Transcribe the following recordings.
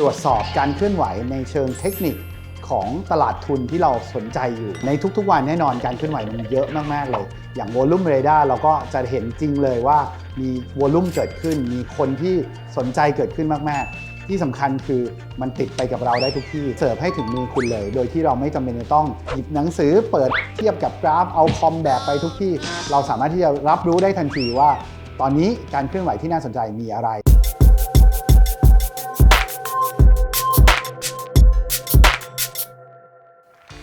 ตรวจสอบการเคลื่อนไหวในเชิงเทคนิคของตลาดทุนที่เราสนใจอยู่ ในทุกๆ วันแน่นอนการเคลื่อนไหวมันเยอะมากๆเลย อย่างวอลุ่มเรดาร์เราก็จะเห็นจริงเลยว่ามีวอลุ่มเกิดขึ้น มีคนที่สนใจเกิดขึ้นมากๆ ที่สำคัญคือมันติดไปกับเราได้ทุกที่ เสิร์ฟให้ถึงมือคุณเลย โดยที่เราไม่จำเป็นจะต้องหยิบหนังสือเปิดเทียบกับกราฟเอาคอมแบกไปทุกที่ เราสามารถที่จะรับรู้ได้ทันทีว่า ตอนนี้การเคลื่อนไหวที่น่าสนใจมีอะไร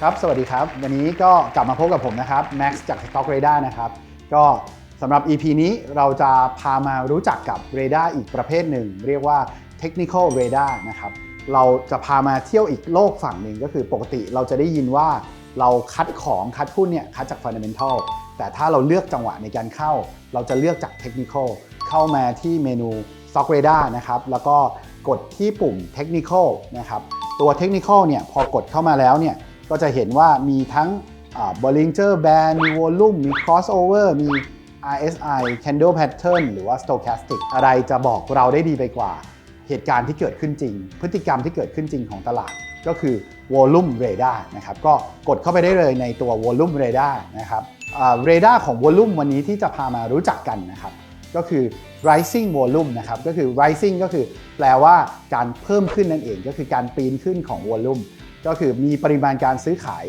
ครับ สวัสดีครับ วันนี้ก็กลับมาพบกับผมนะครับ Max จาก Stock Radar นะครับ ก็สำหรับ EP นี้เราจะพามารู้จักกับเรดาร์อีกประเภทหนึ่ง เรียกว่า Technical Radar นะครับ เราจะพามาเที่ยวอีกโลกฝั่งหนึ่งก็คือปกติเราจะได้ยินว่าเราคัดของคัดหุ้นเนี่ยคัดจาก Fundamental แต่ถ้าเราเลือกจังหวะในการเข้า เราจะเลือกจาก Technical เข้ามาที่เมนู Stock Radar นะครับ แล้วก็กดที่ปุ่ม Technical นะครับ ตัว Technical เนี่ยพอกดเข้ามาแล้วเนี่ย ก็จะเห็นว่ามีทั้ง Bollinger Band มี Volume มี Crossover มี RSI Candle Pattern หรือว่า Stochastic อะไรจะบอกเราได้ดีไปกว่า เหตุการณ์ที่เกิดขึ้นจริง พฤติกรรมที่เกิดขึ้นจริงของตลาด ก็คือ Volume Radar นะครับ ก็กดเข้าไปได้เลยในตัว Volume Radar นะครับเรดาร์ของ Volume วันนี้ที่จะพามารู้จักกันนะครับก็คือ rising volume นะครับ ก็คือ rising ก็คือแปลว่าการเพิ่มขึ้นนั่นเอง ก็คือการปีนขึ้นของ volume ก็คือมีปริมาณการซื้อขาย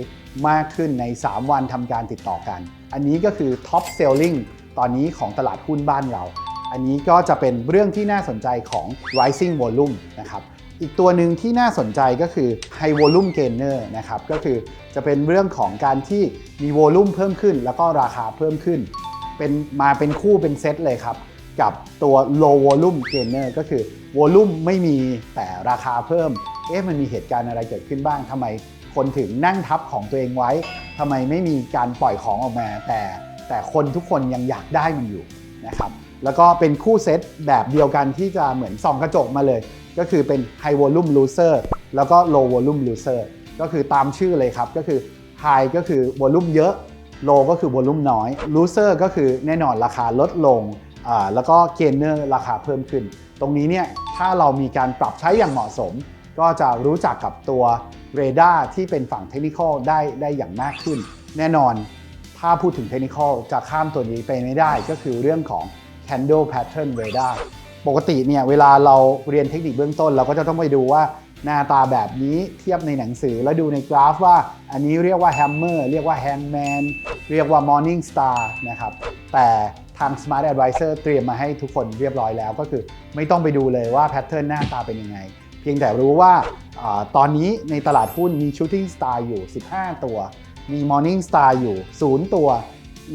มากขึ้นใน 3 วันทำการติดต่อกัน อันนี้ก็คือ top selling ตอนนี้ของตลาดหุ้นบ้านเรา อันนี้ก็จะเป็นเรื่องที่น่าสนใจของ rising volume นะครับ อีกตัวหนึ่งที่น่าสนใจก็คือ high volume gainer นะครับ ก็คือจะเป็นเรื่องของการที่มี volume เพิ่มขึ้น แล้วก็ราคาเพิ่มขึ้น เป็นมาเป็นคู่เป็นเซตเลยครับกับตัว low volume gainer ก็คือ volume ไม่มีแต่ราคาเพิ่ม เอ๊ะมันมีเหตุการณ์อะไรเกิดขึ้นบ้างทำไมคนถึงนั่งทับของตัวเองไว้ทำไมไม่มีการปล่อยของออกมา แต่แต่คนทุกคนยังอยากได้มันอยู่นะครับแล้วก็เป็นคู่เซตแบบเดียวกันที่จะเหมือนส่องกระจกมาเลย ก็คือเป็น high volume loser แล้วก็ low volume loser ก็คือตามชื่อเลยครับ ก็คือ high ก็คือ volume เยอะ low ก็คือ volume น้อย loser ก็คือแน่นอนราคาลดลงแล้วก็ gainer ราคาเพิ่มขึ้น ตรงนี้เนี่ยถ้าเรามีการปรับใช้อย่างเหมาะสม ก็จะรู้จักกับตัวเรดาร์ที่เป็นฝั่งเทคนิคได้ได้อย่างมากขึ้น แน่นอนถ้าพูดถึงเทคนิคจะข้ามตัวนี้ไปไม่ได้ก็คือเรื่องของ candle pattern radar ปกติเนี่ยเวลาเราเรียนเทคนิคเบื้องต้น เราก็จะต้องไปดูว่าหน้าตาแบบนี้เทียบในหนังสือแล้วดูในกราฟว่า อันนี้เรียกว่า hammer เรียกว่า hangman เรียกว่า morning star นะครับ แต่ทาง Smart Advisor เตรียมมาให้ทุกคนเรียบร้อยแล้วก็คือไม่ต้องไปดูเลยว่าแพทเทิร์นหน้าตาเป็นยังไง พียงแต่รู้ว่าตอนนี้ในตลาดหุ้นมี Shooting Star อยู่ 15 ตัว มี Morning Star อยู่ 0 ตัว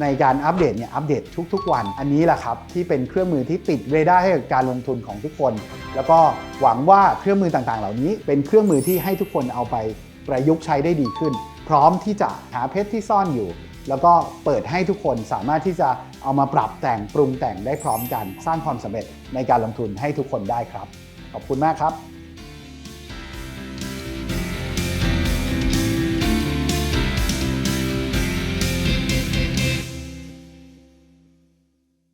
ในการอัปเดตเนี่ยอัปเดตทุกๆ วัน อันนี้แหละครับที่เป็นเครื่องมือที่ติดเรดาร์ให้กับการลงทุนของทุกคน แล้วก็หวังว่าเครื่องมือต่างๆ เหล่านี้เป็นเครื่องมือที่ให้ทุกคนเอาไปประยุกต์ใช้ได้ดีขึ้น พร้อมที่จะหาเพชรที่ซ่อนอยู่ แล้วก็เปิดให้ทุกคนสามารถที่จะเอามาปรับแต่งปรุงแต่งได้พร้อมกัน สร้างความสำเร็จในการลงทุนให้ทุกคนได้ครับ ขอบคุณมากครับ